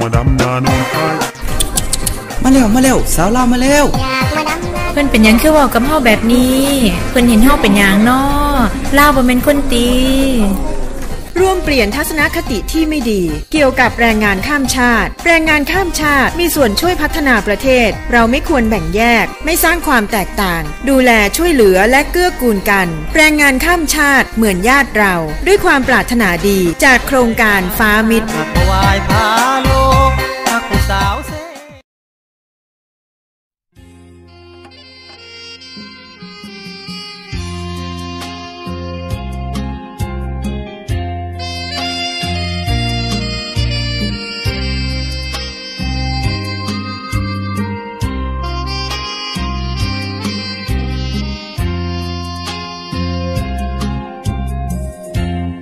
มาดำนานอนคายมาแล้วมาแล้วสาวลาวมาแล้วเพิ่นเป็นหยังคือเว้ากับเฮาแบบนี้ เพิ่นเห็นเฮาเป็นหยังน้อลาวบ่แม่นคนตีร่วมเปลี่ยนทัศนคติที่ไม่ดี เกี่ยวกับแรงงานข้ามชาติ แรงงานข้ามชาติมีส่วนช่วยพัฒนาประเทศ เราไม่ควรแบ่งแยก ไม่สร้างความแตกต่าง ดูแลช่วยเหลือและเกื้อกูลกัน แรงงานข้ามชาติเหมือนญาติเรา ด้วยความปรารถนาดีจากโครงการฟ้ามิตร สาวเ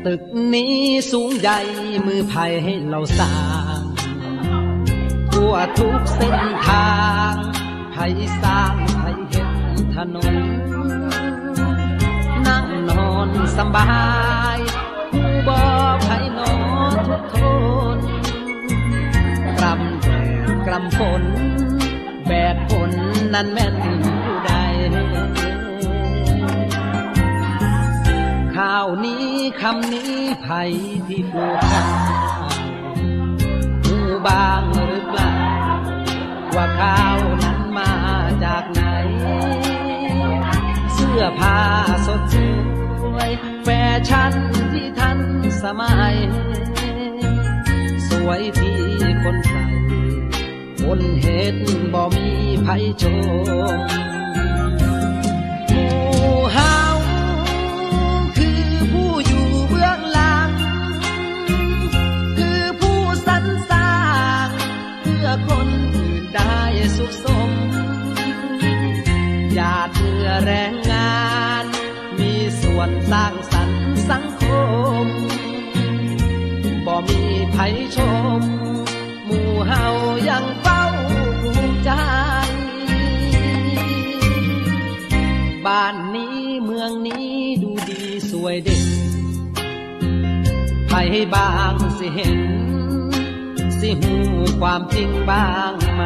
ตึกนี้สูงใหญ่มือไผ่ให้เราสร้าง วทุกเส้นทางไผ่สร้างไผ่เห็นถนน นั่งนอนสบายผู้บ่ไผ่นอนทุกทนกรำแดดกรำฝนแบดฝนนั้นแม่นอยู่ใดข้าวนี้คำนี้ไผ่ที่ปลูกข้าว อผ้าสดสวยแฟชั่นที่ทันสมัย สวยที่คนใส่คนเห็นบ่มีไผชมหมู่เฮาคือผู้อยู่เบื้องหลัง คือผู้สรรสร้าง เพื่อคนอื่นได้สุขส ส่วนสร้างสรรค์สังคม บ่มีไผชม หมู่เฮายังเฝ้าภูมิใจ บ้านนี้เมืองนี้ดูดีสวยเด่นใครบางสิเห็น สิหูความจริงบ้างไหม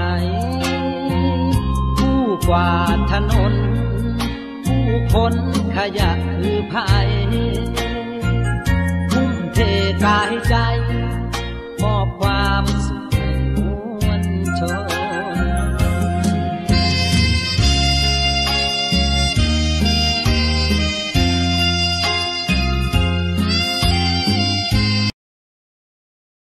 ผู้กวาดถนน คนขยะคือภัยทุ่มเทกายใจ มอบความสุข